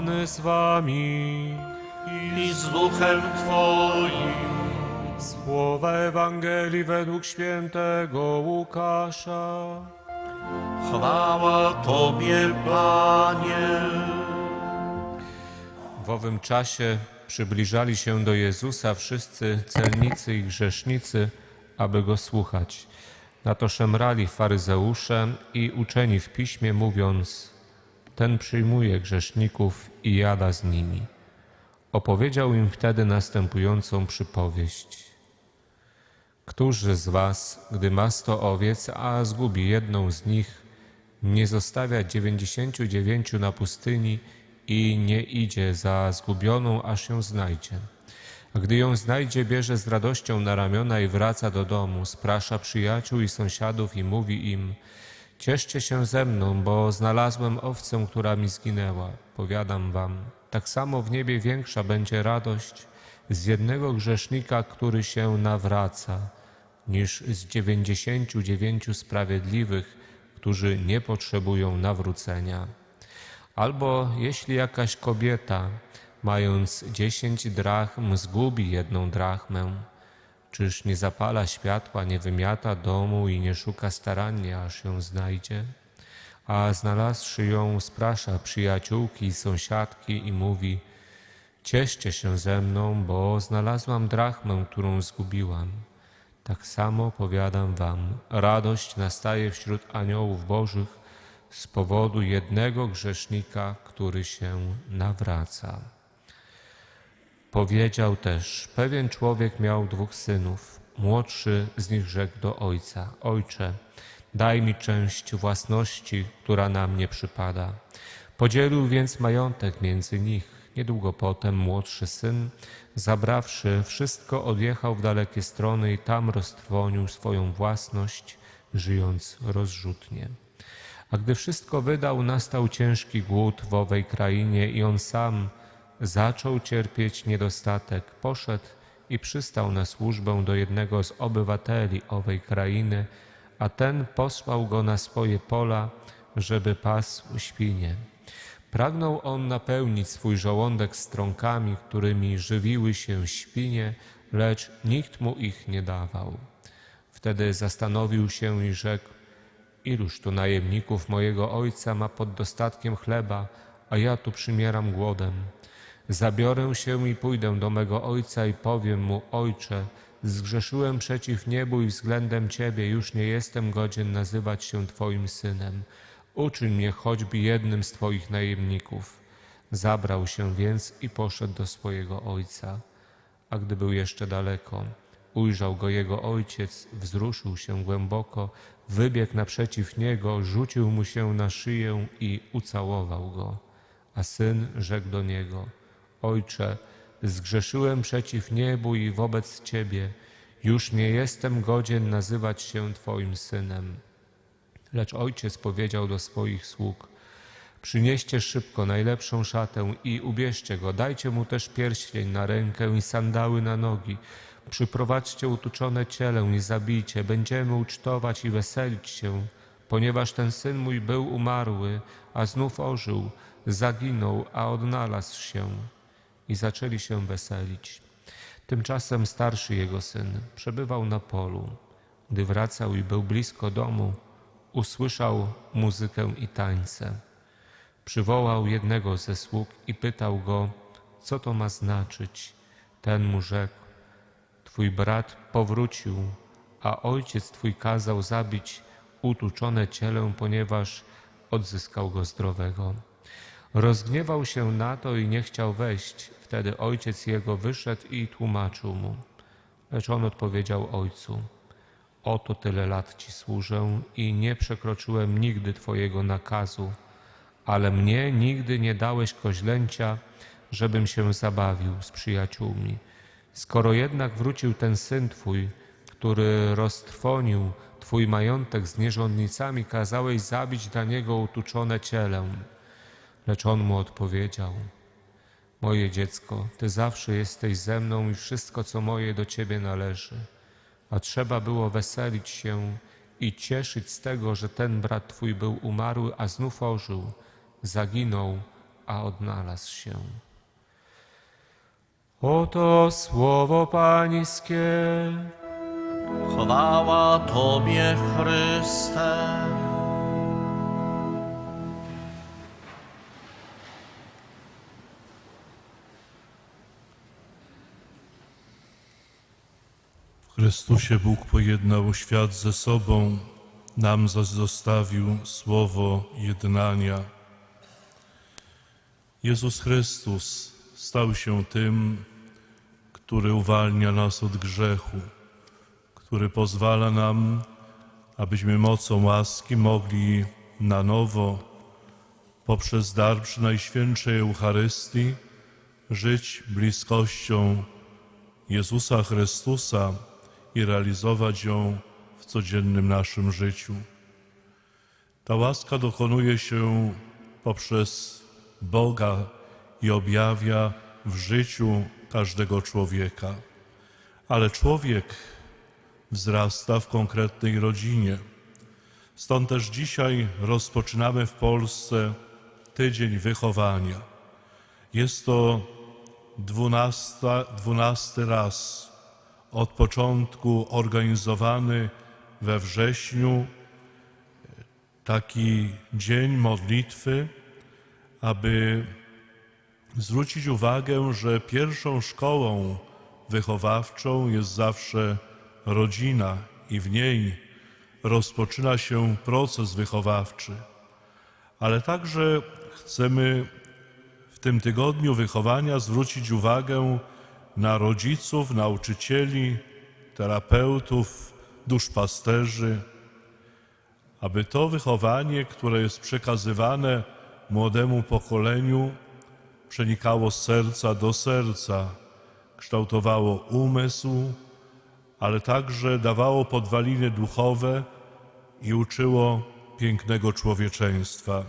Pan z wami. i z duchem Twoim. Słowa Ewangelii według świętego Łukasza. Chwała Tobie, Panie. W owym czasie przybliżali się do Jezusa wszyscy celnicy i grzesznicy, aby go słuchać. Na to szemrali faryzeusze i uczeni w piśmie, mówiąc: Ten przyjmuje grzeszników i jada z nimi. Opowiedział im wtedy następującą przypowieść. Któż z was, gdy ma sto owiec, a zgubi jedną z nich, nie zostawia dziewięćdziesięciu dziewięciu na pustyni i nie idzie za zgubioną, aż ją znajdzie. A gdy ją znajdzie, bierze z radością na ramiona i wraca do domu, sprasza przyjaciół i sąsiadów i mówi im: Cieszcie się ze mną, bo znalazłem owcę, która mi zginęła. Powiadam wam, tak samo w niebie większa będzie radość z jednego grzesznika, który się nawraca, niż z dziewięćdziesięciu dziewięciu sprawiedliwych, którzy nie potrzebują nawrócenia. Albo jeśli jakaś kobieta, mając dziesięć drachm, zgubi jedną drachmę, czyż nie zapala światła, nie wymiata domu i nie szuka starannie, aż ją znajdzie? A znalazłszy ją, sprasza przyjaciółki i sąsiadki i mówi: Cieszcie się ze mną, bo znalazłam drachmę, którą zgubiłam. Tak samo powiadam wam, radość nastaje wśród aniołów bożych z powodu jednego grzesznika, który się nawraca. Powiedział też, pewien człowiek miał dwóch synów. Młodszy z nich rzekł do ojca, ojcze, daj mi część własności, która na mnie przypada. Podzielił więc majątek między nich. Niedługo potem młodszy syn, zabrawszy wszystko, odjechał w dalekie strony i tam roztrwonił swoją własność, żyjąc rozrzutnie. A gdy wszystko wydał, nastał ciężki głód w owej krainie i on sam zaczął cierpieć niedostatek. Poszedł i przystał na służbę do jednego z obywateli owej krainy, a ten posłał go na swoje pola, żeby pasł świnie. Pragnął on napełnić swój żołądek strąkami, którymi żywiły się świnie, lecz nikt mu ich nie dawał. Wtedy zastanowił się i rzekł, Iluż tu najemników mojego ojca ma pod dostatkiem chleba, a ja tu przymieram głodem. Zabiorę się i pójdę do mego ojca i powiem mu, ojcze, zgrzeszyłem przeciw niebu i względem ciebie, już nie jestem godzien nazywać się twoim synem. Uczyń mnie choćby jednym z twoich najemników. Zabrał się więc i poszedł do swojego ojca. A gdy był jeszcze daleko, ujrzał go jego ojciec, wzruszył się głęboko, wybiegł naprzeciw niego, rzucił mu się na szyję i ucałował go. A syn rzekł do niego: Ojcze, zgrzeszyłem przeciw niebu i wobec ciebie, już nie jestem godzien nazywać się twoim synem. Lecz ojciec powiedział do swoich sług: Przynieście szybko najlepszą szatę i ubierzcie go, dajcie mu też pierścień na rękę i sandały na nogi. Przyprowadźcie utuczone ciele i zabijcie, będziemy ucztować i weselić się, ponieważ ten syn mój był umarły, a znów ożył, zaginął, a odnalazł się. I zaczęli się weselić. Tymczasem starszy jego syn przebywał na polu. Gdy wracał i był blisko domu, usłyszał muzykę i tańce. Przywołał jednego ze sług i pytał go, co to ma znaczyć. Ten mu rzekł, Twój brat powrócił, a ojciec twój kazał zabić utuczone cielę, ponieważ odzyskał go zdrowego. Rozgniewał się na to i nie chciał wejść. Wtedy ojciec jego wyszedł i tłumaczył mu. Lecz on odpowiedział ojcu: Oto tyle lat ci służę i nie przekroczyłem nigdy twojego nakazu, ale mnie nigdy nie dałeś koźlęcia, żebym się zabawił z przyjaciółmi. Skoro jednak wrócił ten syn twój, który roztrwonił twój majątek z nierządnicami, kazałeś zabić dla niego utuczone cielę. Lecz on mu odpowiedział: Moje dziecko, ty zawsze jesteś ze mną i wszystko, co moje, do ciebie należy. A trzeba było weselić się i cieszyć z tego, że ten brat twój był umarły, a znów ożył, zaginął, a odnalazł się. Oto słowo Pańskie. Chwała Tobie, Chryste. Chrystusie Bóg pojednał świat ze sobą, nam zaś zostawił słowo jednania. Jezus Chrystus stał się tym, który uwalnia nas od grzechu, który pozwala nam, abyśmy mocą łaski mogli na nowo, poprzez dar przy Najświętszej Eucharystii, żyć bliskością Jezusa Chrystusa i realizować ją w codziennym naszym życiu. Ta łaska dokonuje się poprzez Boga i objawia w życiu każdego człowieka. Ale człowiek wzrasta w konkretnej rodzinie. Stąd też dzisiaj rozpoczynamy w Polsce tydzień wychowania. Jest to dwunasta, dwunasty raz od początku organizowany we wrześniu taki dzień modlitwy, aby zwrócić uwagę, że pierwszą szkołą wychowawczą jest zawsze rodzina i w niej rozpoczyna się proces wychowawczy. Ale także chcemy w tym tygodniu wychowania zwrócić uwagę na rodziców, nauczycieli, terapeutów, duszpasterzy, aby to wychowanie, które jest przekazywane młodemu pokoleniu, przenikało z serca do serca, kształtowało umysł, ale także dawało podwaliny duchowe i uczyło pięknego człowieczeństwa.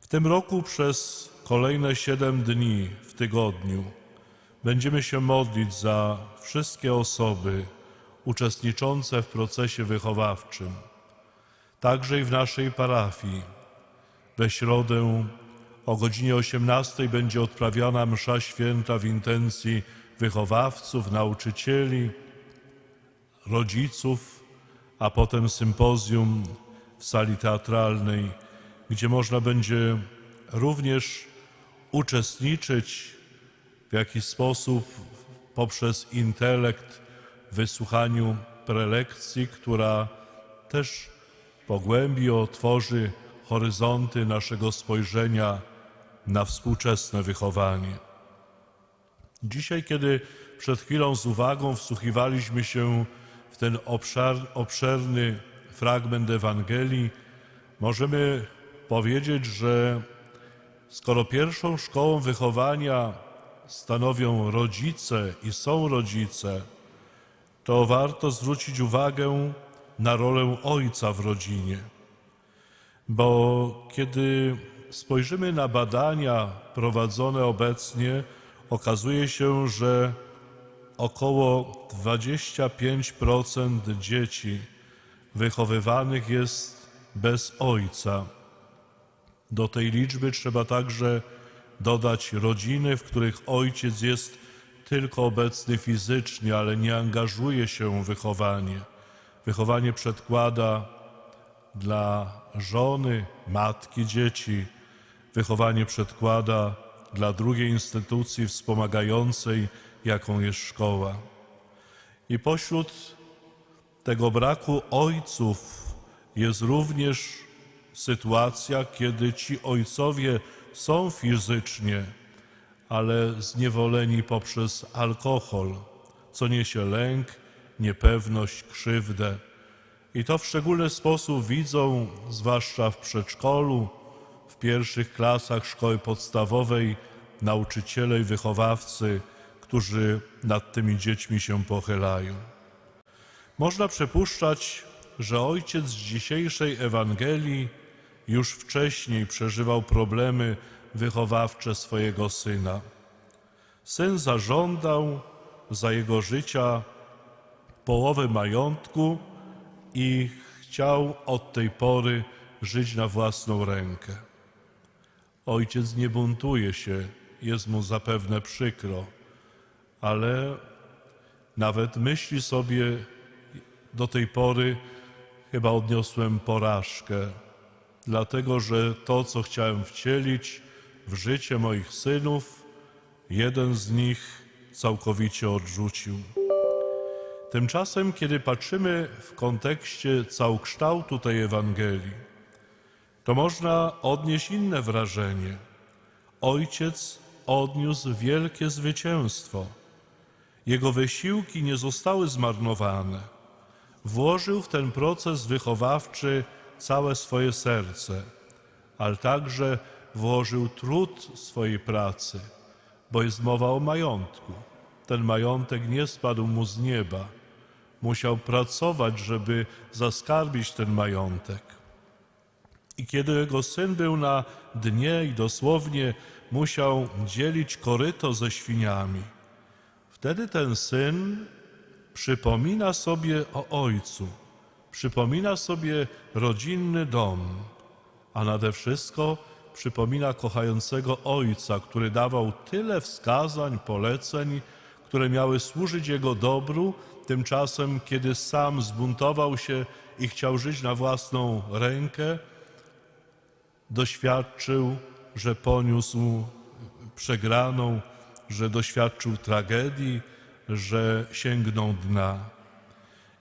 W tym roku przez kolejne siedem dni w tygodniu będziemy się modlić za wszystkie osoby uczestniczące w procesie wychowawczym, także i w naszej parafii. We środę o godzinie 18 będzie odprawiana msza święta w intencji wychowawców, nauczycieli, rodziców, a potem sympozjum w sali teatralnej, gdzie można będzie również uczestniczyć w jakiś sposób poprzez intelekt wysłuchaniu prelekcji, która też pogłębi, otworzy horyzonty naszego spojrzenia na współczesne wychowanie. Dzisiaj, kiedy przed chwilą z uwagą wsłuchiwaliśmy się w ten obszar, obszerny fragment Ewangelii, możemy powiedzieć, że skoro pierwszą szkołą wychowania stanowią rodzice i są rodzice, to warto zwrócić uwagę na rolę ojca w rodzinie. Bo kiedy spojrzymy na badania prowadzone obecnie, okazuje się, że około 25% dzieci wychowywanych jest bez ojca. Do tej liczby trzeba także dodać rodziny, w których ojciec jest tylko obecny fizycznie, ale nie angażuje się w wychowanie. Wychowanie przedkłada dla żony, matki dzieci, wychowanie przedkłada dla drugiej instytucji wspomagającej, jaką jest szkoła. I pośród tego braku ojców jest również sytuacja, kiedy ci ojcowie są fizycznie, ale zniewoleni poprzez alkohol, co niesie lęk, niepewność, krzywdę. I to w szczególny sposób widzą, zwłaszcza w przedszkolu, w pierwszych klasach szkoły podstawowej, nauczyciele i wychowawcy, którzy nad tymi dziećmi się pochylają. Można przypuszczać, że ojciec z dzisiejszej Ewangelii już wcześniej przeżywał problemy wychowawcze swojego syna. Syn zażądał za jego życia połowę majątku i chciał od tej pory żyć na własną rękę. Ojciec nie buntuje się, jest mu zapewne przykro, ale nawet myśli sobie, do tej pory chyba odniosłem porażkę, dlatego że to, co chciałem wcielić w życie moich synów, jeden z nich całkowicie odrzucił. Tymczasem, kiedy patrzymy w kontekście całokształtu tej Ewangelii, to można odnieść inne wrażenie. Ojciec odniósł wielkie zwycięstwo. Jego wysiłki nie zostały zmarnowane. Włożył w ten proces wychowawczy całe swoje serce, ale także włożył trud swojej pracy, bo jest mowa o majątku. Ten majątek nie spadł mu z nieba. Musiał pracować, żeby zaskarbić ten majątek. I kiedy jego syn był na dnie i dosłownie musiał dzielić koryto ze świniami, wtedy ten syn przypomina sobie o ojcu, przypomina sobie rodzinny dom, a nade wszystko przypomina kochającego ojca, który dawał tyle wskazań, poleceń, które miały służyć jego dobru, tymczasem, kiedy sam zbuntował się i chciał żyć na własną rękę, doświadczył, że poniósł przegraną, że doświadczył tragedii, że sięgnął dna.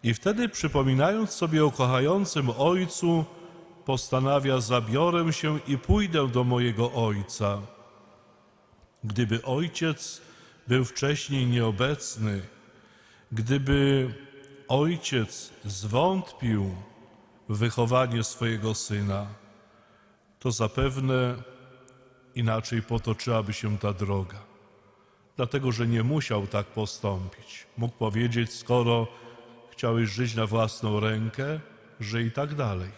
I wtedy, przypominając sobie o kochającym ojcu, postanawia: Zabiorę się i pójdę do mojego ojca. Gdyby ojciec był wcześniej nieobecny, gdyby ojciec zwątpił w wychowanie swojego syna, to zapewne inaczej potoczyłaby się ta droga. Dlatego, że nie musiał tak postąpić. Mógł powiedzieć, skoro chciałeś żyć na własną rękę, i tak dalej.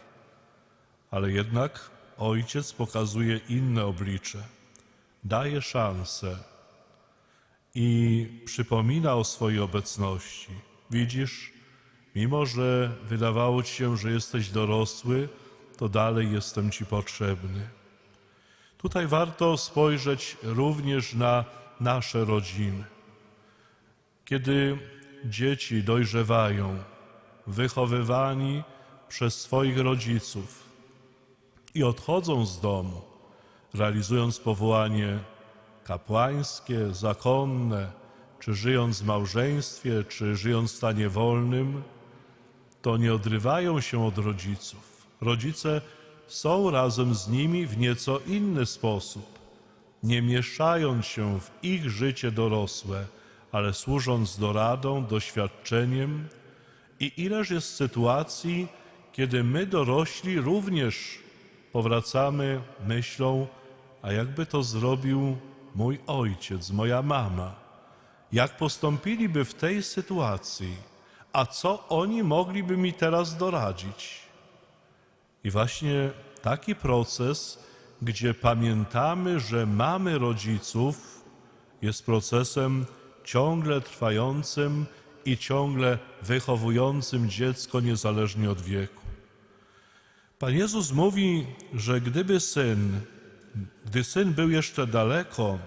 Ale jednak ojciec pokazuje inne oblicze, daje szansę i przypomina o swojej obecności. Widzisz, mimo że wydawało ci się, że jesteś dorosły, to dalej jestem ci potrzebny. Tutaj warto spojrzeć również na nasze rodziny. Kiedy dzieci dojrzewają, wychowywani przez swoich rodziców i odchodzą z domu, realizując powołanie kapłańskie, zakonne, czy żyjąc w małżeństwie, czy żyjąc w stanie wolnym, to nie odrywają się od rodziców. Rodzice są razem z nimi w nieco inny sposób, nie mieszając się w ich życie dorosłe, ale służąc doradą, doświadczeniem. I ileż jest sytuacji, kiedy my dorośli również powracamy myślą, a jakby to zrobił mój ojciec, moja mama, jak postąpiliby w tej sytuacji, a co oni mogliby mi teraz doradzić? I właśnie taki proces, gdzie pamiętamy, że mamy rodziców, jest procesem ciągle trwającym i ciągle wychowującym dziecko niezależnie od wieku. Pan Jezus mówi, że gdyby syn, gdy syn był jeszcze daleko,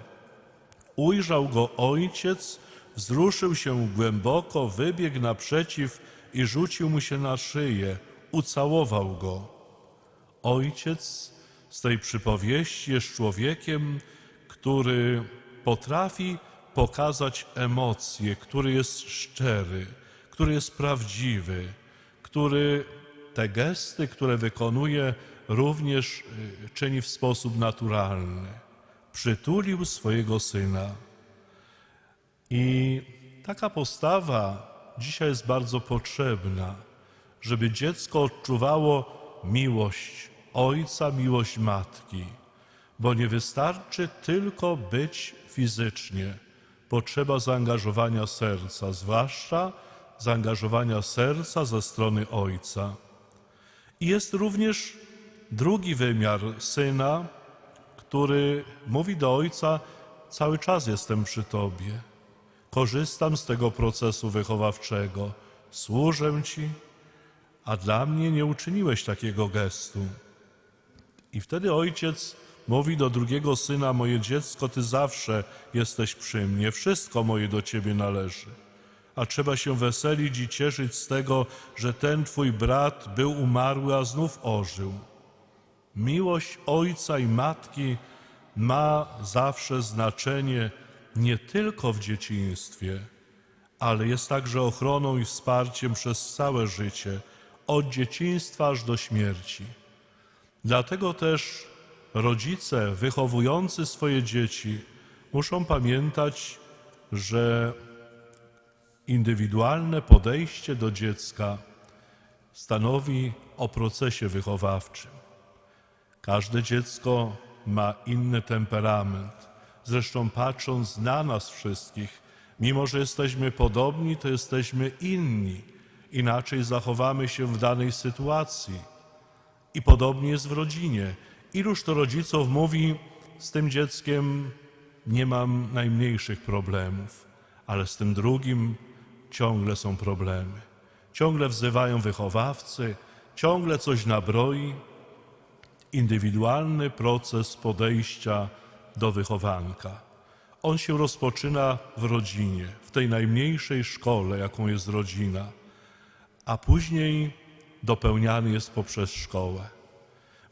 ujrzał go ojciec, wzruszył się głęboko, wybiegł naprzeciw i rzucił mu się na szyję, ucałował go. Ojciec z tej przypowieści jest człowiekiem, który potrafi pokazać emocje, który jest szczery, który jest prawdziwy, który te gesty, które wykonuje, również y, czyni w sposób naturalny. Przytulił swojego syna. I taka postawa dzisiaj jest bardzo potrzebna, żeby dziecko odczuwało miłość ojca, miłość matki, bo nie wystarczy tylko być fizycznie. Potrzeba zaangażowania serca, zwłaszcza zaangażowania serca ze strony ojca. I jest również drugi wymiar syna, który mówi do ojca: Cały czas jestem przy tobie. Korzystam z tego procesu wychowawczego. Służę ci, a dla mnie nie uczyniłeś takiego gestu. I wtedy ojciec mówi do drugiego syna: Moje dziecko, ty zawsze jesteś przy mnie, wszystko moje do ciebie należy. A trzeba się weselić i cieszyć z tego, że ten twój brat był umarły, a znów ożył. Miłość ojca i matki ma zawsze znaczenie nie tylko w dzieciństwie, ale jest także ochroną i wsparciem przez całe życie, od dzieciństwa aż do śmierci. Dlatego też rodzice wychowujący swoje dzieci muszą pamiętać, że indywidualne podejście do dziecka stanowi o procesie wychowawczym. Każde dziecko ma inny temperament. Zresztą patrząc na nas wszystkich, mimo że jesteśmy podobni, to jesteśmy inni. Inaczej zachowamy się w danej sytuacji. I podobnie jest w rodzinie. Iluż to rodziców mówi, z tym dzieckiem nie mam najmniejszych problemów, ale z tym drugim ciągle są problemy. Ciągle wzywają wychowawcy, ciągle coś nabroi. Indywidualny proces podejścia do wychowanka. On się rozpoczyna w rodzinie, w tej najmniejszej szkole, jaką jest rodzina, a później dopełniany jest poprzez szkołę.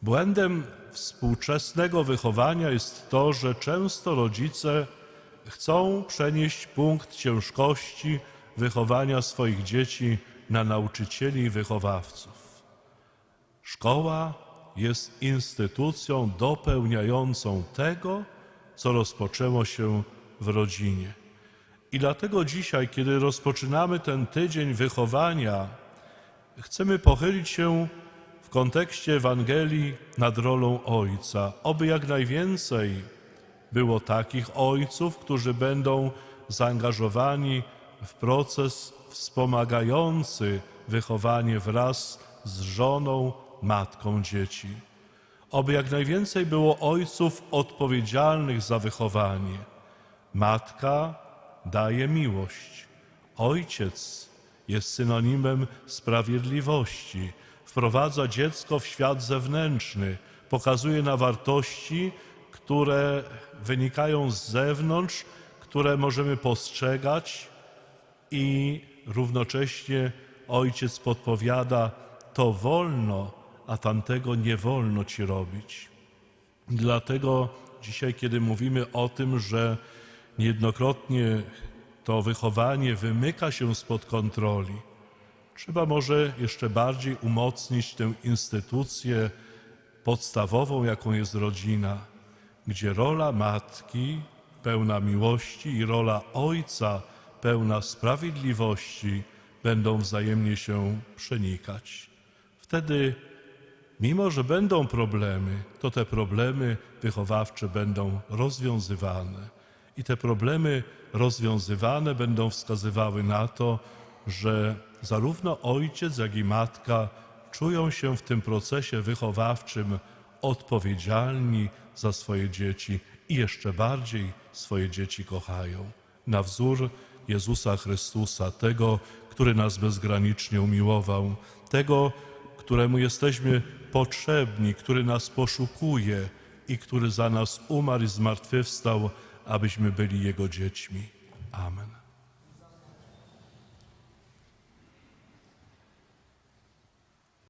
Błędem współczesnego wychowania jest to, że często rodzice chcą przenieść punkt ciężkości wychowania swoich dzieci na nauczycieli i wychowawców. Szkoła jest instytucją dopełniającą tego, co rozpoczęło się w rodzinie. I dlatego dzisiaj, kiedy rozpoczynamy ten tydzień wychowania, chcemy pochylić się w kontekście Ewangelii nad rolą Ojca. Oby jak najwięcej było takich ojców, którzy będą zaangażowani w proces wspomagający wychowanie wraz z żoną, matką dzieci. Oby jak najwięcej było ojców odpowiedzialnych za wychowanie. Matka daje miłość. Ojciec jest synonimem sprawiedliwości. Wprowadza dziecko w świat zewnętrzny, pokazuje na wartości, które wynikają z zewnątrz, które możemy postrzegać, i równocześnie ojciec podpowiada: To wolno, a tamtego nie wolno ci robić. Dlatego dzisiaj, kiedy mówimy o tym, że niejednokrotnie to wychowanie wymyka się spod kontroli, trzeba może jeszcze bardziej umocnić tę instytucję podstawową, jaką jest rodzina, gdzie rola matki pełna miłości i rola ojca pełna sprawiedliwości będą wzajemnie się przenikać. Wtedy, mimo że będą problemy, to te problemy wychowawcze będą rozwiązywane. I te problemy rozwiązywane będą wskazywały na to, że zarówno ojciec, jak i matka czują się w tym procesie wychowawczym odpowiedzialni za swoje dzieci i jeszcze bardziej swoje dzieci kochają. Na wzór Jezusa Chrystusa, tego, który nas bezgranicznie umiłował, tego, któremu jesteśmy potrzebni, który nas poszukuje i który za nas umarł i zmartwychwstał, abyśmy byli Jego dziećmi. Amen.